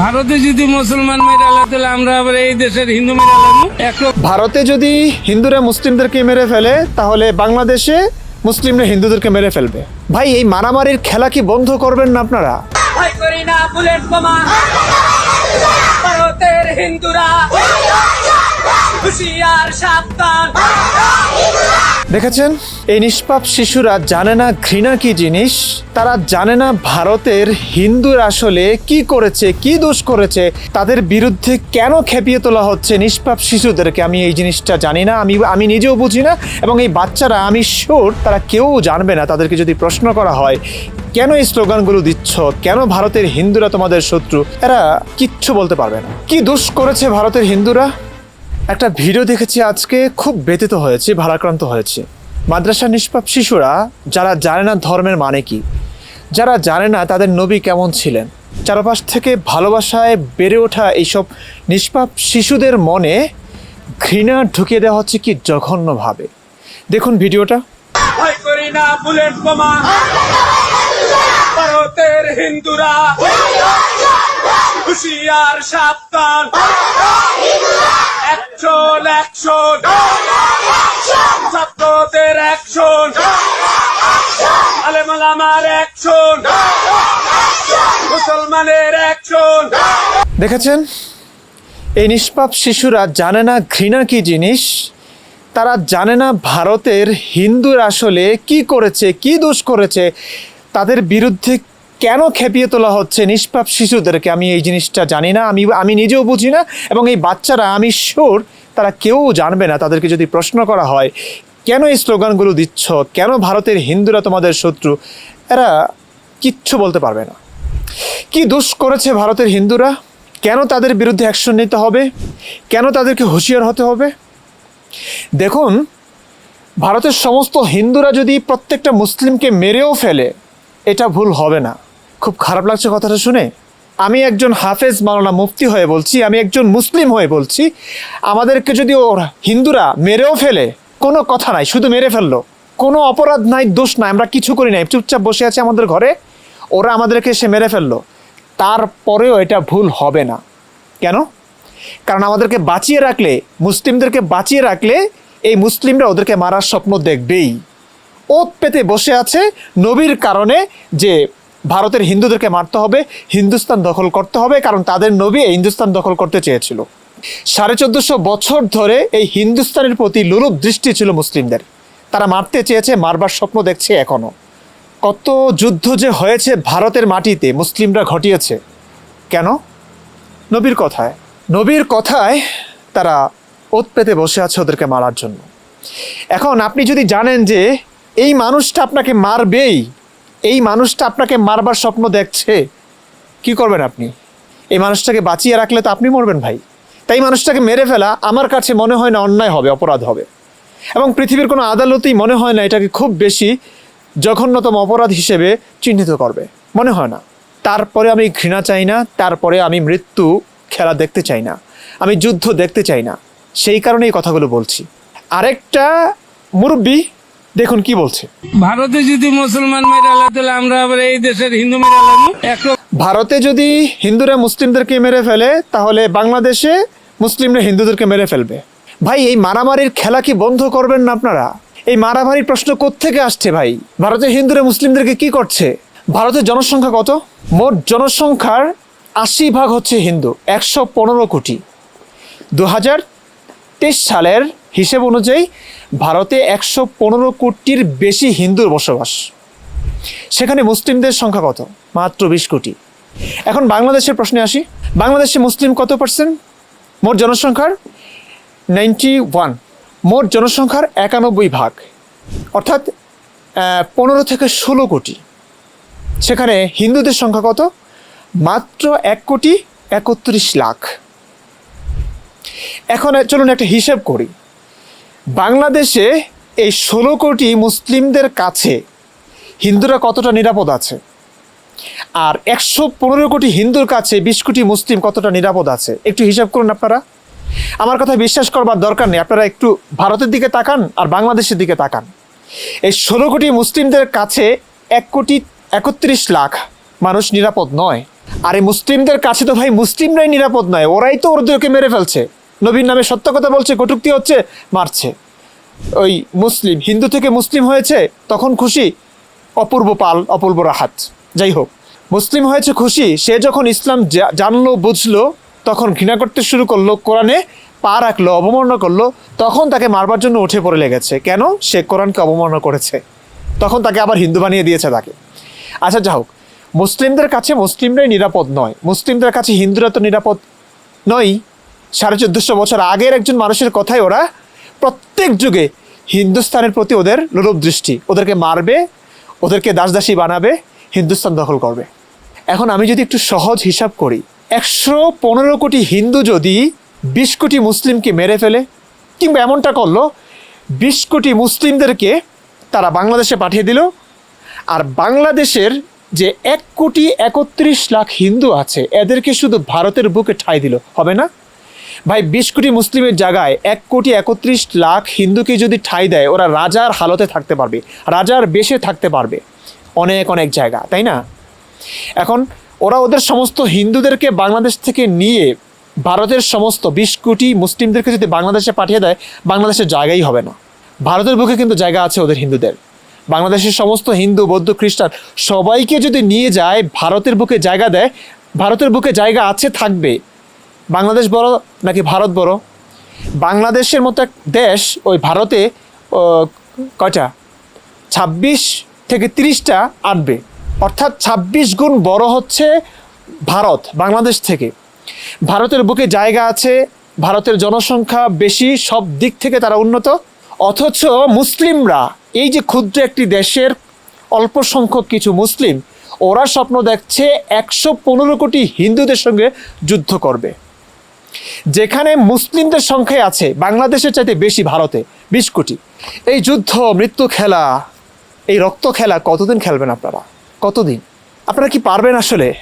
ভারতে যদি মুসলমান মেরালা তাহলে আমরা আবার এই দেশের হিন্দু মেরালাম এক ভারতে যদি হিন্দুরা মুসলিমদেরকে মেরে ফেলে তাহলে বাংলাদেশে মুসলিমরা হিন্দুদেরকে মেরে ফেলবে। ভাই এই মারামারির খেলা কি বন্ধ করবেন না আপনারা? হিন্দুরা হুশিয়ার সাবধান। দেখেছেন? এই নিষ্পাপ শিশুরা জানে না ঘৃণা কি জিনিস, তারা জানে না ভারতের হিন্দুর আসলে কি করেছে, কি দোষ করেছে, তাদের বিরুদ্ধে কেন খেপিয়ে তোলা হচ্ছে নিষ্পাপ শিশুদেরকে? আমি এই জিনিসটা জানি না, আমি আমি নিজেও বুঝি না, এবং এই বাচ্চারা, আমি শিওর তারা কেউ জানবে না তাদেরকে যদি প্রশ্ন করা হয়, কেন এই স্লোগানগুলো দিচ্ছ? কেন ভারতের হিন্দুরা তোমাদের শত্রু? এরা কিচ্ছু বলতে পারবে না। কি দোষ করেছে ভারতের হিন্দুরা? একটা ভিডিও দেখেছি আজকে খুব ব্যতীত হয়েছে, ভারাক্রান্ত হয়েছে। মাদ্রাসা নিষ্পাপ শিশুরা, যারা জানে না ধর্মের মানে কি, যারা জানে না তাদের নবী কেমন ছিলেন, চারপাশ থেকে ভালোবাসায় বেড়ে ওঠা এইসব নিষ্পাপ শিশুদের মনে ঘৃণা ঢুকিয়ে দেওয়া হচ্ছে কি জঘন্যভাবে। দেখুন ভিডিওটা। হিন্দুরা। সাবধান। অ্যাকশন ছাত্রদের অ্যাকশন আলেমালামার অ্যাকশন মুসলমানের অ্যাকশন দেখেছেন? এই নিষ্পাপ শিশুরা জানে না ঘৃণা কি জিনিস, তারা জানে না ভারতের হিন্দুর আসলে কি করেছে, কি দোষ করেছে, তাদের বিরুদ্ধে কেন খেপিয়ে তোলা হচ্ছে নিষ্পাপ শিশুদেরকে? আমি এই জিনিসটা জানি না, আমি আমি নিজেও বুঝি না, এবং এই বাচ্চারা, আমি শিওর তারা কেউ জানবে না, তাদেরকে যদি প্রশ্ন করা হয়, কেন এই স্লোগানগুলো দিচ্ছ, কেন ভারতের হিন্দুরা তোমাদের শত্রু, এরা কিচ্ছু বলতে পারবে না। কি দোষ করেছে ভারতের হিন্দুরা? কেন তাদের বিরুদ্ধে অ্যাকশন নিতে হবে? কেন তাদেরকে হুঁশিয়ার হতে হবে? দেখুন, ভারতের সমস্ত হিন্দুরা যদি প্রত্যেকটা মুসলিমকে মেরেও ফেলে, এটা ভুল হবে না। খুব খারাপ লাগছে কথাটা শুনে। আমি একজন হাফেজ মাওলানা মুফতি হয়ে বলছি, আমি একজন মুসলিম হয়ে বলছি, আমাদেরকে যদি ওরা হিন্দুরা মেরেও ফেলে, কোনো কথা নাই, শুধু মেরে ফেলল, কোনো অপরাধ নাই, দোষ নাই, আমরা কিছু করি নাই, চুপচাপ বসে আছি আমাদের ঘরে, ওরা আমাদেরকে এসে মেরে ফেলল, তারপরেও এটা ভুল হবে না। কেন? কারণ আমাদেরকে বাঁচিয়ে রাখলে, মুসলিমদেরকে বাঁচিয়ে রাখলে, এই মুসলিমরা ওদেরকে মারার স্বপ্ন দেখবেই। ওত পেতে বসে আছে নবীর কারণে যে ভারতের হিন্দুদেরকে মারতে হবে, হিন্দুস্তান দখল করতে হবে, কারণ তাদের নবী এই হিন্দুস্তান দখল করতে চেয়েছিল। সাড়ে চোদ্দশো বছর ধরে এই হিন্দুস্তানের প্রতি লুলুপ দৃষ্টি ছিল মুসলিমদের। তারা মারতে চেয়েছে, মারবার স্বপ্ন দেখছে এখনও কত যুদ্ধ যে হয়েছে ভারতের মাটিতে, মুসলিমরা ঘটিয়েছে। কেন? নবীর কথায়। নবীর কথায় তারা ওত পেতে বসে আছে ওদেরকে মারার জন্য। এখন আপনি যদি জানেন যে এই মানুষটা আপনাকে মারবেই এই মানুষটা আপনাকে মারবার স্বপ্ন দেখছে। কি করবেন আপনি? এই মানুষটাকে বাঁচিয়ে রাখলে তো আপনি মরবেন ভাই। তাই মানুষটাকে মেরে ফেলা আমার কাছে মনে হয় না অন্যায় হবে, অপরাধ হবে। এবং পৃথিবীর কোনো আদালতই মনে হয় না এটাকে খুব বেশি জঘন্যতম অপরাধ হিসেবে চিহ্নিত করবে। মনে হয় না। তারপরে আমি ঘৃণা চাই না, তারপরে আমি মৃত্যু খেলা দেখতে চাই না, আমি যুদ্ধ দেখতে চাই না। সেই কারণে এই কথাগুলো বলছি। আরেকটা মুরব্বী দেখুন কি বলছে। ভারতে যদি মুসলমান তাহলে আমরা আবার এই দেশের হিন্দু এক ভারতে যদি হিন্দুরা মুসলিমদেরকে মেরে ফেলে তাহলে বাংলাদেশে মুসলিমরা হিন্দুদেরকে মেরে ফেলবে। ভাই এই মারামারির খেলা কি বন্ধ করবেন না আপনারা? এই মারামারির প্রশ্ন কোত্থেকে আসছে ভাই? ভারতের হিন্দুরা মুসলিমদেরকে কি করছে? ভারতের জনসংখ্যা কত? মোট জনসংখ্যার আশি ভাগ হচ্ছে হিন্দু একশো পনেরো কোটি। দু হাজার তেইশ সালের হিসেব অনুযায়ী ভারতে একশো পনেরো কোটির বেশি হিন্দুর বসবাস। সেখানে মুসলিমদের সংখ্যা কত? মাত্র বিশ কোটি। এখন বাংলাদেশের প্রশ্নে আসি। বাংলাদেশে মুসলিম কত পার্সেন্ট মোট জনসংখ্যার নাইনটি ওয়ান মোট জনসংখ্যার একানব্বই ভাগ। অর্থাৎ পনেরো থেকে ষোলো কোটি। সেখানে হিন্দুদের সংখ্যা কত? মাত্র এক কোটি একত্রিশ লাখ। এখন চলুন একটা হিসেব করি। বাংলাদেশে এই ষোলো কোটি মুসলিমদের কাছে হিন্দুরা কতটা নিরাপদ আছে? আর একশো পনেরো কোটি হিন্দুর কাছে বিশ কোটি মুসলিম কতটা নিরাপদ আছে? একটু হিসাব করুন আপনারা। আমার কথা বিশ্বাস করবার দরকার নেই। আপনারা একটু ভারতের দিকে তাকান আর বাংলাদেশের দিকে তাকান। এই ষোলো কোটি মুসলিমদের কাছে এক কোটি একত্রিশ লাখ মানুষ নিরাপদ নয়। আর এই মুসলিমদের কাছে তো ভাই মুসলিমরাই নিরাপদ নয়। ওরাই তো ওদেরকে মেরে ফেলছে। নবীর নামে সত্য কথা বলছে, কটুক্তি হচ্ছে, মারছে। ওই মুসলিম, হিন্দু থেকে মুসলিম হয়েছে, তখন খুশি অপূর্ব পাল, অপূর্ব রাহাত। যাই হোক, মুসলিম হয়েছে খুশি, সে যখন ইসলাম জানলো, বুঝলো, তখন ঘৃণা করতে শুরু করল, কোরআনে পা রাখল, অবমাননা করল, তখন তাকে মারবার জন্য উঠে পড়ে লেগেছে। কেন? সে কোরআনকে অবমাননা করেছে। তখন তাকে আবার হিন্দু বানিয়ে দিয়েছে তাকে। আচ্ছা যা হোক, মুসলিমদের কাছে মুসলিমরাই নিরাপদ নয়। মুসলিমদের কাছে হিন্দুরা তো নিরাপদ নয় সাড়ে চোদ্দশো বছর আগের একজন মানুষের কথাই ওরা প্রত্যেক যুগে হিন্দুস্তানের প্রতি ওদের লোলুপ দৃষ্টি। ওদেরকে মারবে, ওদেরকে দাসদাসী বানাবে, হিন্দুস্তান দখল করবে। এখন আমি যদি একটু সহজ হিসাব করি, একশো পনেরো কোটি হিন্দু যদি বিশ কোটি মুসলিমকে মেরে ফেলে, কিংবা এমনটা করল, বিশ কোটি মুসলিমদেরকে তারা বাংলাদেশে পাঠিয়ে দিল, আর বাংলাদেশের যে এক কোটি একত্রিশ লাখ হিন্দু আছে, এদেরকে শুধু ভারতের বুকে ঠাঁই দিল, হবে না? ভাই, বিশ কোটি মুসলিমের জায়গায় এক কোটি একত্রিশ লাখ হিন্দুকে যদি ঠাঁই দেয়, ওরা রাজার হালতে থাকতে পারবে, রাজার বেশে থাকতে পারবে। অনেক অনেক জায়গা, তাই না? এখন ওরা ওদের সমস্ত হিন্দুদেরকে বাংলাদেশ থেকে নিয়ে ভারতের সমস্ত বিশ কোটি মুসলিমদেরকে যদি বাংলাদেশে পাঠিয়ে দেয়, বাংলাদেশের জায়গাই হবে না। ভারতের বুকে কিন্তু জায়গা আছে ওদের হিন্দুদের। বাংলাদেশের সমস্ত হিন্দু, বৌদ্ধ, খ্রিস্টান সবাইকে যদি নিয়ে যায়, ভারতের বুকে জায়গা দেয়, ভারতের বুকে জায়গা আছে, থাকবে। বাংলাদেশ বড় নাকি ভারত বড়? বাংলাদেশের মতো এক দেশ, ওই ভারতে কয়টা? ছাব্বিশ থেকে তিরিশটা আটবে। অর্থাৎ ছাব্বিশ গুণ বড় হচ্ছে ভারত, বাংলাদেশ থেকে। ভারতের বুকে জায়গা আছে, ভারতের জনসংখ্যা বেশি, সব দিক থেকে তারা উন্নত। অথচ মুসলিমরা, এই যে ক্ষুদ্র একটি দেশের অল্প সংখ্যক কিছু মুসলিম, ওরা স্বপ্ন দেখছে একশো পনেরো কোটি হিন্দুদের সঙ্গে যুদ্ধ করবে। যেখানে মুসলিমদের সংখ্যায় আছে, বাংলাদেশের চাইতে বেশি ভারতে, বিশ কোটি। এই যুদ্ধ, মৃত্যু খেলা, এই রক্ত খেলা কতদিন খেলবেন আপনারা? কতদিন? আপনারা কি পারবেন আসলে?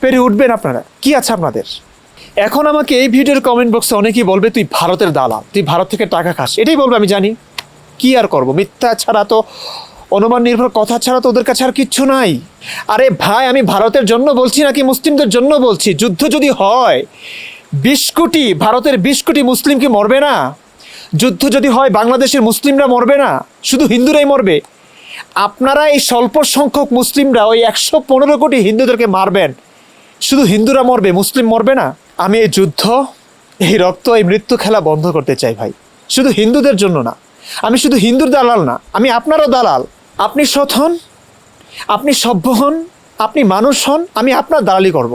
পেরে উঠবেন আপনারা? কি আছে আপনাদের? এখন আমাকে এই ভিডিওর কমেন্ট বক্সে অনেকেই বলবে, তুই ভারতের দালাল, তুই ভারত থেকে টাকা খাস। এটাই বলবে, আমি জানি। কি আর করব? মিথ্যা ছাড়া তো, অনুমান নির্ভর কথা ছাড়া তো ওদের কাছে আর কিচ্ছু নাই। আরে ভাই, আমি ভারতের জন্য বলছি নাকি মুসলিমদের জন্য বলছি? যুদ্ধ যদি হয় বিশ কোটি, ভারতের বিশ কোটি মুসলিম কি মরবে না? যুদ্ধ যদি হয়, বাংলাদেশের মুসলিমরা মরবে না? শুধু হিন্দুরাই মরবে। আপনারা এই স্বল্প সংখ্যক মুসলিমরা ওই একশো পনেরো কোটি হিন্দুদেরকে মারবেন। শুধু হিন্দুরা মরবে, মুসলিম মরবে না? আমি এই যুদ্ধ, এই রক্ত, এই মৃত্যু খেলা বন্ধ করতে চাই ভাই। শুধু হিন্দুদের জন্য না। আমি শুধু হিন্দুর দালাল না, আমি আপনারও দালাল। আপনি সৎ হন, আপনি সভ্য হন, আপনি মানুষ হন, আমি আপনার দালালি করব।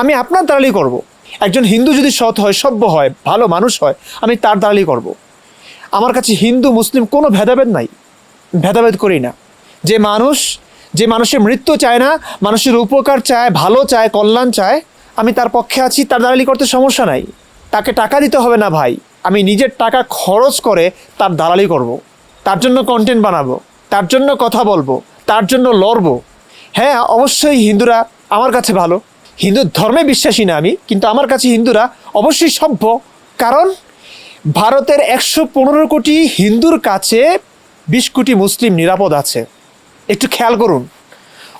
আমি আপনার দালালি করব। একজন হিন্দু যদি সৎ হয়, সভ্য হয়, ভালো মানুষ হয়, আমি তার দালালি করব। আমার কাছে হিন্দু, মুসলিম কোনো ভেদাভেদ নাই। ভেদাভেদ করি না। যে মানুষ, যে মানুষের মৃত্যু চায় না, মানুষের উপকার চায়, ভালো চায়, কল্যাণ চায়, আমি তার পক্ষে আছি, তার দালালি করতে সমস্যা নাই। তাকে টাকা দিতে হবে না ভাই। আমি নিজের টাকা খরচ করে তার দালালি করব। তার জন্য কন্টেন্ট বানাবো। তার জন্য কথা বলব। তার জন্য লড়বো। হ্যাঁ অবশ্যই হিন্দুরা আমার কাছে ভালো। হিন্দু ধর্মে বিশ্বাসী না আমি, কিন্তু আমার কাছে হিন্দুরা অবশ্যই সভ্য। কারণ ভারতের একশো পনেরো কোটি হিন্দুর কাছে বিশ কোটি মুসলিম নিরাপদ আছে। একটু খেয়াল করুন।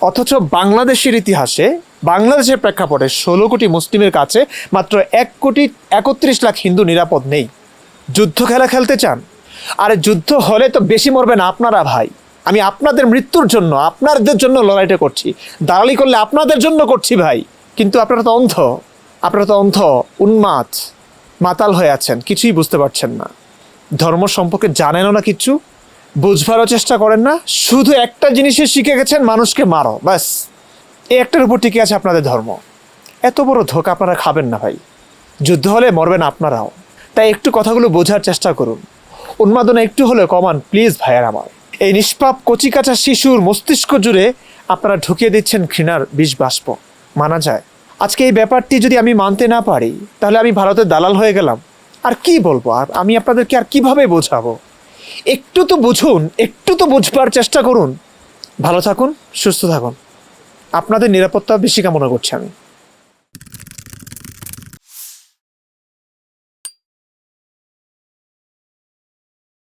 অথচ বাংলাদেশের ইতিহাসে, বাংলাদেশের প্রেক্ষাপটে ষোলো কোটি মুসলিমের কাছে মাত্র এক কোটি একত্রিশ লাখ হিন্দু নিরাপদ নেই। যুদ্ধ খেলা খেলতে চান। আরে যুদ্ধ হলে তো বেশি মরবেন আপনারা ভাই। আমি আপনাদের মৃত্যুর জন্য, আপনাদের জন্য লড়াইটা করছি। দালালি করলে আপনাদের জন্য করছি ভাই। কিন্তু আপনারা তো অন্ধ। আপনারা তো অন্ধ, উন্মাদ, মাতাল হয়ে আছেন, কিছুই বুঝতে পারছেন না। ধর্ম সম্পর্কে জানেনও না কিচ্ছু বুঝবারও চেষ্টা করেন না, শুধু একটা জিনিসে শিখে গেছেন, মানুষকে মারো, ব্যাস। এই একটার উপর টিকে আছে আপনাদের ধর্ম। এত বড় ধোকা আপনারা খাবেন না ভাই। যুদ্ধ হলে মরবেন আপনারাও। তাই একটু কথাগুলো বোঝার চেষ্টা করুন। উন্মাদনা একটু হলে কমান, প্লিজ ভাইয়ার আমার। এই নিষ্পাপ কচিকাচা শিশুর মস্তিষ্ক জুড়ে আপনারা ঢুকিয়ে দিচ্ছেন ঘৃণার বিষ বাষ্প মানা যায়। আজকে এই ব্যাপারটি যদি আমি মানতে না পারি, তাহলে আমি ভারতের দালাল হয়ে গেলাম। আর কি বলব? আর আমি আপনাদেরকে আর কীভাবে বোঝাবো? একটু তো বুঝুন, একটু তো বুঝবার চেষ্টা করুন। ভালো থাকুন, সুস্থ থাকুন। আপনাদের নিরাপত্তা বেশি কামনা করছি আমি।